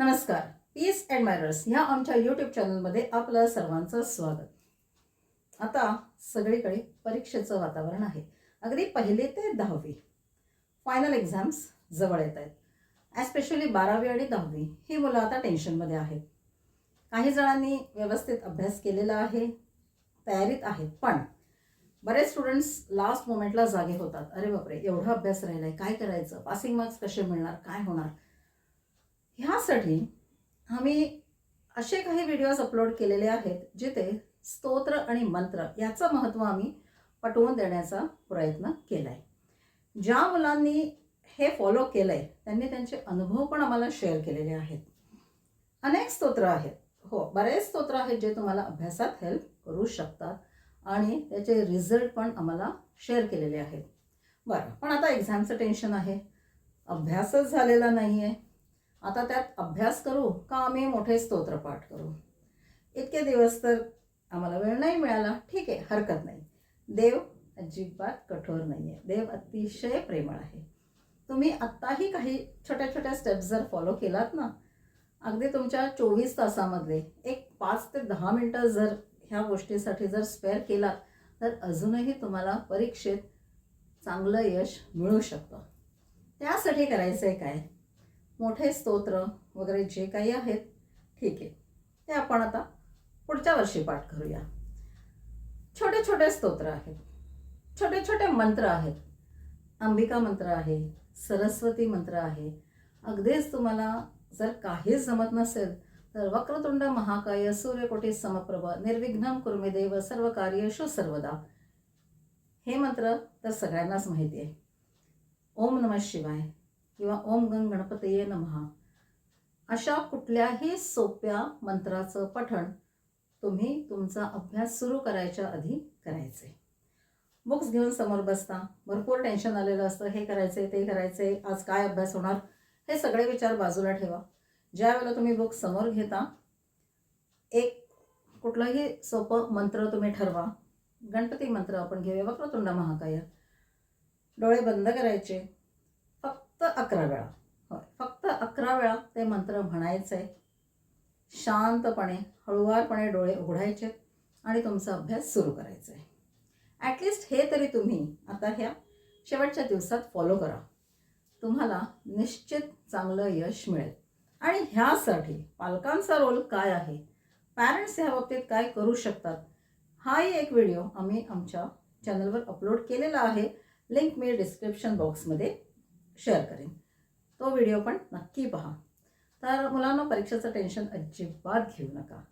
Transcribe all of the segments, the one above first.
नमस्कार. Peace and मायरर्स ह्या आमच्या यूट्यूब चॅनलमध्ये आपलं सर्वांचं स्वागत. आता सगळीकडे परीक्षेचं वातावरण आहे. अगदी पहिले ते दहावी. फायनल एक्झाम्स जवळ येत आहेत. ॲस्पेशली बारावी आणि दहावी ही मुलं आता टेन्शनमध्ये आहेत. काही जणांनी व्यवस्थित अभ्यास केलेला आहे तयारीत आहेत पण बरेच स्टुडंट्स लास्ट मोमेंटला जागे होतात. अरे बापरे एवढा अभ्यास राहिला आहे काय करायचं? पासिंग मार्क्स कसे मिळणार? काय होणार? ह्यासाठी आम्ही असे काही व्हिडिओज अपलोड केलेले आहेत जिथे स्तोत्र आणि मंत्र याचं महत्त्व आम्ही पटवून देण्याचा प्रयत्न केला आहे ज्या मुलांनी हे फॉलो केलं आहे त्यांनी त्यांचे अनुभव पण आम्हाला शेअर केलेले आहेत. अनेक स्तोत्र आहेत. हो बरेच स्तोत्र आहेत जे तुम्हाला अभ्यासात हेल्प करू शकतात आणि त्याचे रिझल्ट पण आम्हाला शेअर केलेले आहेत. बरं पण आता एक्झामचं टेन्शन आहे. अभ्यासच झालेला नाही आहे आता त्यात अभ्यास करू का आम्ही मोठे स्तोत्र पाठ करू? इतके दिवस तर आम्हाला वेळ नाही मिळाला. ठीक आहे हरकत नाही. देव अजिबात कठोर नाही आहे देव अतिशय प्रेमळ आहे. तुम्ही आत्ताही काही छोट्या छोट्या स्टेप्स जर फॉलो केलात ना अगदी तुमच्या चोवीस तासामधले एक पाच ते दहा मिनटं जर ह्या गोष्टीसाठी जर स्पेअर केला तर अजूनही तुम्हाला परीक्षेत चांगलं यश मिळू शकतं. त्यासाठी करायचं आहे काय? मोठे स्तोत्र वगैरे जे काही आहेत ठीक आहे. ते आपण आता पुढच्या वर्षी पाठ करूया. छोटे छोटे स्तोत्र आहेत. छोटे छोटे मंत्र आहेत. अंबिका मंत्र आहे सरस्वती मंत्र आहे. अगदीच तुम्हाला जर काहीच जमत नसेल तर वक्रतुंड महाकाय सूर्यकोटी समप्रभ निर्विघ्नम कुर्मे देव सर्व कार्यशु सर्वदा. हे मंत्र तर सगळ्यांनाच माहिती आहे. ओम नमः शिवाय. किंवा ओम गंग गणपतये नमहा अशा कुठल्याही सोप्या मंत्राचं पठण तुम्ही तुमचा अभ्यास सुरू करायच्या आधी करायचे. बुक्स घेऊन समोर बसता. भरपूर टेन्शन आलेलं असतं. हे करायचे ते करायचे आज काय अभ्यास होणार? हे सगळे विचार बाजूला ठेवा. ज्यावेळेला तुम्ही बुक समोर घेता एक कुठलाही सोपं मंत्र तुम्ही ठरवा. गणपती मंत्र आपण घेऊया. वक्रतुंड महाकाय. डोळे बंद करायचे. फक्त अकरा वेळा. होय. फक्त अकरा वेळा ते मंत्र म्हणायचं. आहे शांतपणे हळुवारपणे डोळे उघडायचे आणि तुमचा अभ्यास सुरू करायचा. आहे ॲटलिस्ट हे तरी तुम्ही आता ह्या शेवटच्या दिवसात फॉलो करा. तुम्हाला निश्चित चांगलं यश मिळेल. आणि ह्यासाठी पालकांचा रोल काय आहे? पॅरेंट्स ह्या बाबतीत काय करू शकतात? हाही एक व्हिडिओ आम्ही आमच्या चॅनलवर अपलोड केलेला आहे. लिंक मी डिस्क्रिप्शन बॉक्समध्ये शेअर करेन. तो व्हिडिओ पण नक्की पहा. तर मुलांना परीक्षेचं टेन्शन अजिबात घेऊ नका.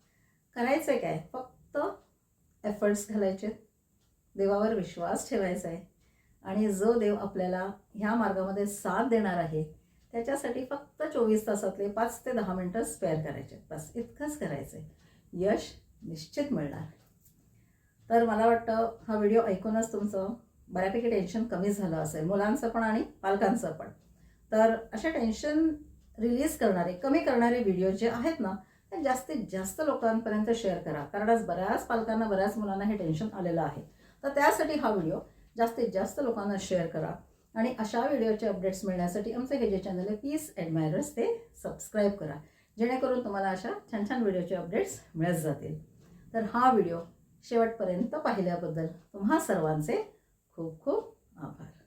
करायचं आहे काय? फक्त एफर्ट्स घालायचे. देवावर विश्वास ठेवायचा आहे आणि जो देव आपल्याला ह्या मार्गामध्ये साथ देणार आहे त्याच्यासाठी फक्त चोवीस तासातले पाच ते दहा मिनटं स्पेअर करायचे. बस इतकंच करायचं आहे यश निश्चित मिळणार. तर मला वाटतं हा व्हिडिओ ऐकूनच तुमचं बऱ्यापैकी टेन्शन कमी झालं असेल मुलांचं पण आणि पालकांचं पण. तर अशा टेन्शन रिलीज करणारे कमी करणारे व्हिडिओ जे आहेत ना ते जास्तीत जास्त लोकांपर्यंत शेअर करा. कारण आज बऱ्याच पालकांना बऱ्याच मुलांना हे टेन्शन आलेलं आहे. तर त्यासाठी हा व्हिडिओ जास्तीत जास्त लोकांना शेअर करा. आणि अशा व्हिडिओचे अपडेट्स मिळण्यासाठी आमचं हे जे चॅनल आहे पीस ॲडमायरर्स ते सबस्क्राईब करा. जेणेकरून तुम्हाला अशा छान छान व्हिडिओचे अपडेट्स मिळत जातील. तर हा व्हिडिओ शेवटपर्यंत पाहिल्याबद्दल तुम्हा सर्वांचे Coco, ó, vai.